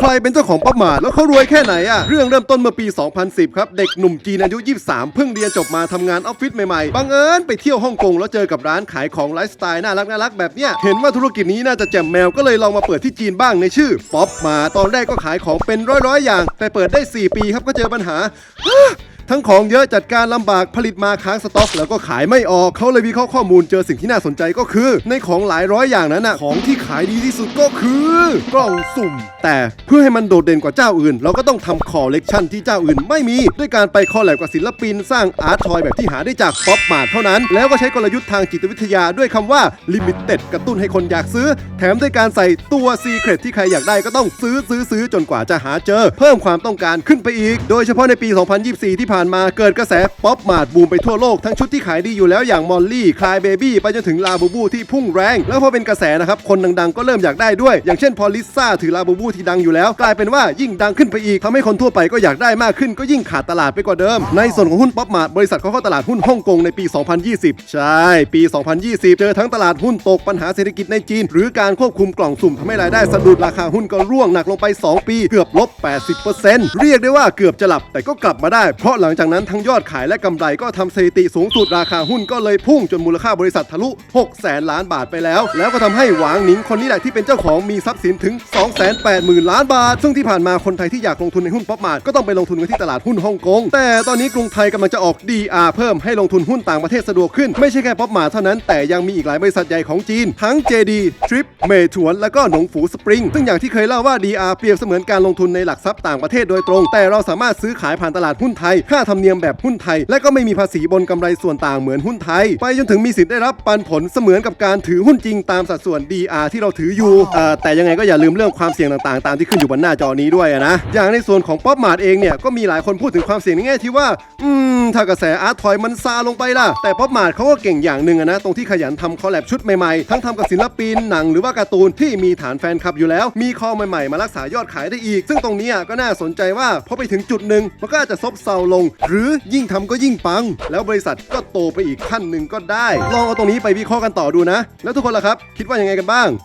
ใครเป็นเจ้าของป๊อปมาร์ทแล้วเขารวยแค่ไหนอะเรื่องเริ่มต้นเมื่อปี 2010 ครับ เด็กหนุ่มจีนอายุ 23 เพิ่งเรียนจบมาทำงานออฟฟิศใหม่ๆ บังเอิญไปเที่ยวฮ่องกงแล้วเจอกับร้านขายของไลฟ์สไตล์น่ารักน่ารักแบบเนี้ย เห็นว่าธุรกิจนี้น่าจะแจ่มแมวก็เลยลองมาเปิดที่จีนบ้างในชื่อป๊อปมาตอนแรกก็ขายของเป็นร้อยๆอย่าง แต่เปิดได้ 4 ปีครับก็เจอปัญหา ทั้งของเยอะจัดการลำบากผลิตมาค้างสต็อก แล้วก็ขายไม่ออกเขาเลยวิเคราะห์ข้อมูลเจอสิ่งที่น่าสนใจก็คือ ในของหลายร้อยอย่างนั้นน่ะของที่ขายดีที่สุดก็คือกล่องสุ่ม แต่เพื่อให้มันโดดเด่นกว่าเจ้าอื่น เราก็ต้องทำคอลเลกชันที่เจ้าอื่นไม่มีด้วยการไปคอลแลบกับศิลปินสร้างอาร์ตทอยแบบที่หาได้จากป๊อปมาร์ทเท่านั้น แล้วก็ใช้กลยุทธ์ทางจิตวิทยาด้วยคำว่าลิมิเต็ดกระตุ้นให้คนอยากซื้อ แถมด้วยการใส่ตัวซีเครตที่ใครอยากได้ก็ต้องซื้อซื้อซื้อจนกว่าจะหาเจอ เพิ่มความต้องการขึ้นไปอีก โดยเฉพาะในปี 2024 ที่ผ่านมาเกิดกระแสป๊อปมาร์ทบูมไปทั่วโลกทั้งชุดที่ขายดีอยู่แล้วอย่างมอลลี่คลายเบบี้ไปจนถึงลาบูบูที่พุ่งแรง แล้วพอเป็นกระแสนะครับ คนดังๆ ก็เริ่มอยากได้ด้วย อย่างเช่นพอลิซ่าถือลาบูบูที่ดังอยู่แล้ว กลายเป็นว่ายิ่งดังขึ้นไปอีกทำให้คนทั่วไปก็อยากได้มากขึ้นก็ยิ่งขาดตลาดไปกว่าเดิม ในส่วนของหุ้นป๊อปมาร์ทบริษัทเขาเข้าตลาดหุ้นฮ่องกงในปี 2020 ใช่ ปี 2020 เจอทั้งตลาดหุ้นตกปัญหาเศรษฐกิจในจีน หรือการควบคุมกล่องสุ่มทำให้รายได้สะดุดราคาหุ้นก็ร่วงหนักลงไป 2 ปี เกือบลบ 80%เรียกได้ว่าเกือบจะหลับแต่ก็กลับมาได้เพราะหลังจากนั้นทั้งยอดขายและกำไรก็ทำสถิติสูงสุดราคาหุ้นก็เลยพุ่งจนมูลค่าบริษัททะลุ 6 แสนล้านบาทไปแล้ว แล้วก็ทำให้หวางหนิงคนนี้แหละที่เป็นเจ้าของมีทรัพย์สินถึง 280,000 ล้านบาท ซึ่งที่ผ่านมาคนไทยที่อยากลงทุนในหุ้นป๊อปมาร์ทก็ต้องไปลงทุนกันที่ตลาดหุ้นฮ่องกง แต่ตอนนี้กรุงไทยกำลังจะออก DR เพิ่มให้ลงทุนหุ้นต่างประเทศสะดวกขึ้น ไม่ใช่แค่ป๊อปมาร์ทเท่านั้น แต่ยังมีอีกหลายบริษัทใหญ่ของจีน ทั้ง JD Trip เมถวน แล้วก็หนงฝูสปริง ซึ่งอย่างที่เคยเล่าว่า DR เปรียบเสมือนการลงทุนในหลักทรัพย์ต่างประเทศโดยตรง แต่เราสามารถซื้อขายผ่านตลาดหุ้นไทยค่าธรรมเนียมแบบหุ้นไทย และก็ไม่มีภาษีบนกำไรส่วนต่างเหมือนหุ้นไทย ไปจนถึงมีสิทธิ์ได้รับปันผลเสมือนกับการถือหุ้นจริงตามสัดส่วน DR ที่เราถืออยู่แต่ยังไงก็อย่าลืมเรื่องความเสี่ยงต่างๆ ตามที่ขึ้นอยู่บนหน้าจอนี้ด้วยนะ อย่างในส่วนของป๊อปมาร์ทเองเนี่ยก็มีหลายคนพูดถึงความเสี่ยงในแง่ที่ว่า อืมถ้ากระแสอาร์ตทอยมันซาลงไปล่ะ แต่ป๊อปมาร์ทเขาก็เก่งอย่างหนึ่งนะตรงที่ขยันทำคอลแลบชุดใหม่ๆ ทั้งทำกับศิลปินหนังหรือว่าการ์ตูนที่มีฐานแฟนคลับอยู่แล้ว มีคอใหม่ๆ มารักษายอดขายได้อีก ซึ่งตรงนี้ก็น่าสนใจว่าพอไปถึงจุดหนึ่งมันก็อาจจะซบเซาลงหรือยิ่งทำก็ยิ่งปัง แล้วบริษัทก็โตไปอีกขั้นหนึ่งก็ได้ ลองเอาตรงนี้ไปวิเคราะห์กันต่อดูนะ แล้วทุกคนล่ะครับ คิดว่ายังไงกันบ้าง